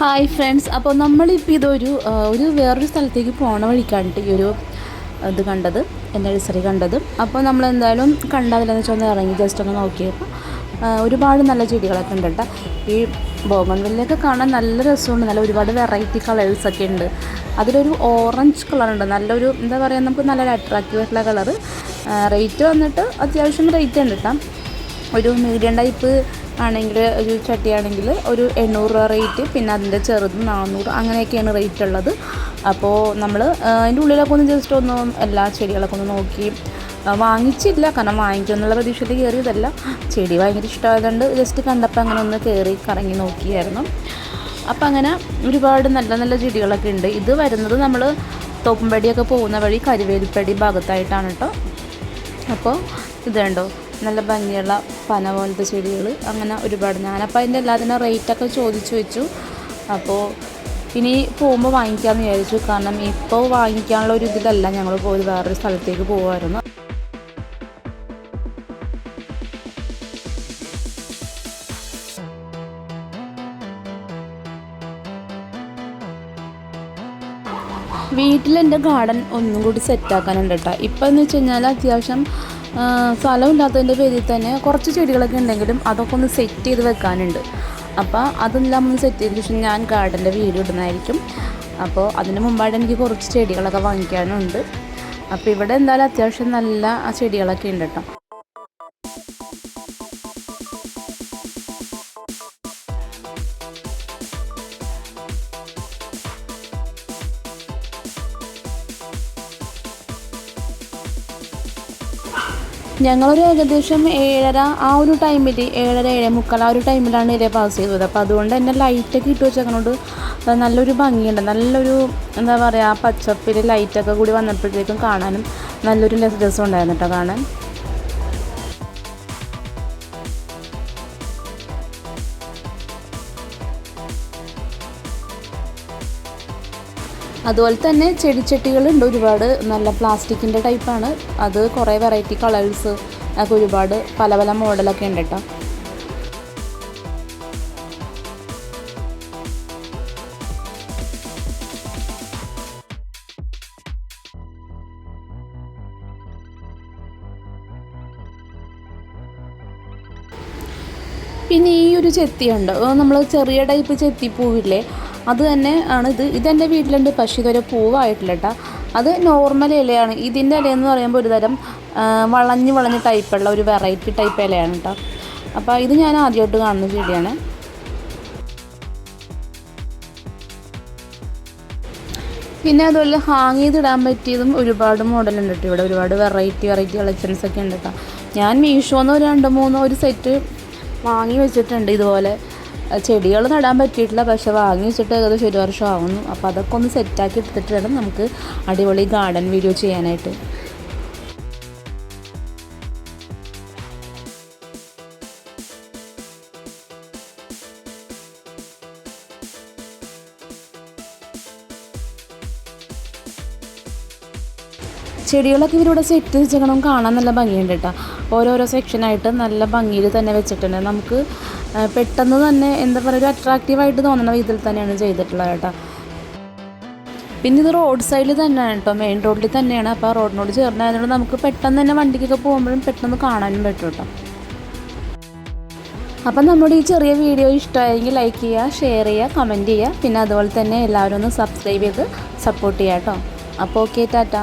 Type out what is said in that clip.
Hi friends അപ്പോൾ നമ്മളിപ്പോൾ ഇതൊരു ഒരു വേറൊരു സ്ഥലത്തേക്ക് പോണ വഴിക്കാണ് ഈ ഒരു ഇത് കണ്ടത് എന്റെ നഴ്സറി കണ്ടത്. അപ്പോൾ നമ്മൾ എന്തായാലും കണ്ടതിലെന്ന് വെച്ചാൽ ഒന്ന് ഇറങ്ങി ജസ്റ്റ് ഒന്ന് നോക്കിയപ്പോൾ ഒരുപാട് നല്ല ചെടികളൊക്കെ ഉണ്ട് കേട്ടോ. ഈ ബോഗൺവില്ലൊക്കെ കാണാൻ നല്ല രസമുണ്ട്. നല്ല ഒരുപാട് വെറൈറ്റി കളേഴ്സൊക്കെ ഉണ്ട്. അതിലൊരു ഓറഞ്ച് കളറുണ്ട് നല്ലൊരു എന്താ പറയുക നമുക്ക് നല്ലൊരു അട്രാക്റ്റീവ് ആയിട്ടുള്ള കളർ റേറ്റ് വന്നിട്ട് അത്യാവശ്യം റേറ്റ് ഉണ്ട് കേട്ടോ. ഒരു മീഡിയം ടൈപ്പ് ആണെങ്കിൽ ഒരു ചട്ടിയാണെങ്കിൽ ഒരു എണ്ണൂറ് രൂപ റേറ്റ് പിന്നെ അതിന്റെ ചെറുത് നാനൂറ് അങ്ങനെയൊക്കെയാണ് റേറ്റ് ഉള്ളത്. അപ്പോൾ നമ്മൾ അതിന്റെ ഉള്ളിലൊക്കെ ഒന്ന് ജസ്റ്റ് ഒന്ന് എല്ലാ ചെടികളൊക്കെ ഒന്ന് നോക്കി. വാങ്ങിച്ചില്ല കാരണം വാങ്ങിക്കുമെന്നുള്ള പ്രതീക്ഷയിൽ കയറിയതല്ല. ചെടി ഭയങ്കര ഇഷ്ടമായതുകൊണ്ട് ജസ്റ്റ് കണ്ടപ്പോൾ അങ്ങനെ ഒന്ന് കയറി കറങ്ങി നോക്കിയായിരുന്നു. അപ്പം അങ്ങനെ ഒരുപാട് നല്ല നല്ല ചെടികളൊക്കെ ഉണ്ട്. ഇത് വരുന്നത് നമ്മൾ തോപ്പുംപടിയൊക്കെ പോകുന്ന വഴി കരുവേലിപ്പടി ഭാഗത്തായിട്ടാണ് കേട്ടോ അപ്പോൾ ഇത് കണ്ടോ? നല്ല ഭംഗിയുള്ള പന പോലത്തെ ചെടികൾ അങ്ങനെ ഒരുപാട് ഞാനപ്പോൾ അതിന്റെ എല്ലാത്തിന്റെ റേറ്റൊക്കെ ചോദിച്ചു വെച്ചു. അപ്പോൾ ഇനി പോകുമ്പോൾ വാങ്ങിക്കാമെന്ന് വിചാരിച്ചു. കാരണം ഇപ്പോൾ വാങ്ങിക്കാനുള്ള ഒരു ഇതിലല്ല ഞങ്ങൾ പോയത്. വേറൊരു സ്ഥലത്തേക്ക് പോകുമായിരുന്നു വീട്ടിലെന്റെ ഗാർഡൻ ഒന്നും കൂടി സെറ്റാക്കാനുണ്ട് കേട്ടോ. ഇപ്പം എന്ന് വെച്ച് കഴിഞ്ഞാൽ അത്യാവശ്യം സ്ഥലമില്ലാത്തതിന്റെ പേരിൽ തന്നെ കുറച്ച് ചെടികളൊക്കെ ഉണ്ടെങ്കിലും അതൊക്കെ ഒന്ന് സെറ്റ് ചെയ്ത് വെക്കാനുണ്ട്. അപ്പോൾ അതെല്ലാം ഒന്ന് സെറ്റ് ചെയ്തതിന് ശേഷം ഞാൻ ഗാർഡന്റെ വീഡിയോ ഇടുന്നതായിരിക്കും. അപ്പോൾ അതിന് മുമ്പായിട്ട് എനിക്ക് കുറച്ച് ചെടികളൊക്കെ വാങ്ങിക്കാനുണ്ട്. അപ്പോൾ ഇവിടെ എന്തായാലും അത്യാവശ്യം നല്ല ചെടികളൊക്കെ ഉണ്ട് കേട്ടോ. ഞങ്ങളൊരു ഏകദേശം ഏഴര ആ ഒരു ടൈമിൽ ഏഴര ഏഴേ മുക്കാൽ ആ ഒരു ടൈമിലാണ് ഇതേ പാസ് ചെയ്തത്. അപ്പോൾ അതുകൊണ്ട് തന്നെ ലൈറ്റൊക്കെ ഇട്ട് വെച്ചേക്കണോണ്ട് നല്ലൊരു ഭംഗിയുണ്ട്. നല്ലൊരു എന്താ പറയുക പച്ചപ്പിൽ ലൈറ്റൊക്കെ കൂടി വന്നപ്പോഴത്തേക്കും കാണാനും നല്ലൊരു രസ- രസം ഉണ്ടായിരുന്നു കേട്ടോ കാണാൻ. അതുപോലെ തന്നെ ചെടിച്ചട്ടികളുണ്ട് ഒരുപാട്. നല്ല പ്ലാസ്റ്റിക്കിന്റെ ടൈപ്പാണ്. അത് കുറേ വെറൈറ്റി കളേഴ്സ് ഒക്കെ ഒരുപാട് പല പല മോഡലൊക്കെ ഉണ്ട് കേട്ടോ പിന്നെ ഈ ഒരു ചെത്തിയുണ്ട് നമ്മൾ ചെറിയ ടൈപ്പ് ചെത്തിപ്പൂവില്ലേ? അത് തന്നെ ആണ്. ഇത് ഇതെന്റെ വീട്ടിലുണ്ട്. പക്ഷേ ഇതൊരു പൂവായിട്ടില്ല കേട്ടോ അത് നോർമൽ ഇലയാണ്. ഇതിന്റെ ഇലയെന്ന് പറയുമ്പോൾ ഒരു തരം ആ, വളഞ്ഞ് വളഞ്ഞ് ടൈപ്പുള്ള ഒരു വെറൈറ്റി ടൈപ്പ് ഇലയാണ് കേട്ടോ അപ്പോൾ ഇത് ഞാൻ ആദ്യമായിട്ട് കാണുന്ന ചെടിയാണ്. പിന്നെ അതുപോലെ ഹാങ് ചെയ്തിടാൻ പറ്റിയതും ഒരുപാട് മോഡലുണ്ട് കേട്ടോ ഇവിടെ ഒരുപാട് വെറൈറ്റി വെറൈറ്റി കളക്ഷൻസ് ഒക്കെ ഉണ്ട് കേട്ടോ ഞാൻ മീഷോന്ന് ഒരു രണ്ട് മൂന്നോ ഒരു സെറ്റ് വാങ്ങി വെച്ചിട്ടുണ്ട് ഇതുപോലെ. ചെടികൾ നടാൻ പറ്റിയിട്ടില്ല. പക്ഷെ വാങ്ങി വെച്ചിട്ട് ഏകദേശം ഒരു വർഷം ആവുന്നു. അപ്പോൾ അതൊക്കെ ഒന്ന് സെറ്റാക്കി എടുത്തിട്ട് വേണം നമുക്ക് അടിപൊളി ഗാർഡൻ വീഡിയോ ചെയ്യാനായിട്ട്. ചെടികളൊക്കെ ഇവരിവിടെ സെറ്റ് വെച്ചേക്കണം കാണാൻ നല്ല ഭംഗിയുണ്ട് കേട്ടോ. ഓരോരോ സെക്ഷനായിട്ട് നല്ല ഭംഗിയിൽ തന്നെ വെച്ചിട്ടുണ്ട്. നമുക്ക് പെട്ടെന്ന് തന്നെ എന്താ പറയുക ഒരു അട്രാക്റ്റീവായിട്ട് തോന്നുന്ന വിധത്തിൽ തന്നെയാണ് ചെയ്തിട്ടുള്ളത് കേട്ടോ. പിന്നെ ഇത് റോഡ് സൈഡിൽ തന്നെയാണ് കേട്ടോ മെയിൻ റോഡിൽ തന്നെയാണ്. അപ്പോൾ ആ റോഡിനോട് ചേർന്നായതുകൊണ്ട് നമുക്ക് പെട്ടെന്ന് തന്നെ വണ്ടിക്കൊക്കെ പോകുമ്പോഴും പെട്ടെന്ന് കാണാനും പറ്റും കേട്ടോ. അപ്പം നമ്മുടെ ഈ ചെറിയ വീഡിയോ ഇഷ്ടമായെങ്കിൽ ലൈക്ക് ചെയ്യുക ഷെയർ ചെയ്യുക കമന്റ് ചെയ്യുക. പിന്നെ അതുപോലെ തന്നെ എല്ലാവരും ഒന്ന് സബ്സ്ക്രൈബ് ചെയ്ത് സപ്പോർട്ട് ചെയ്യാം കേട്ടോ. അപ്പോൾ ഓക്കെ ടാറ്റാ.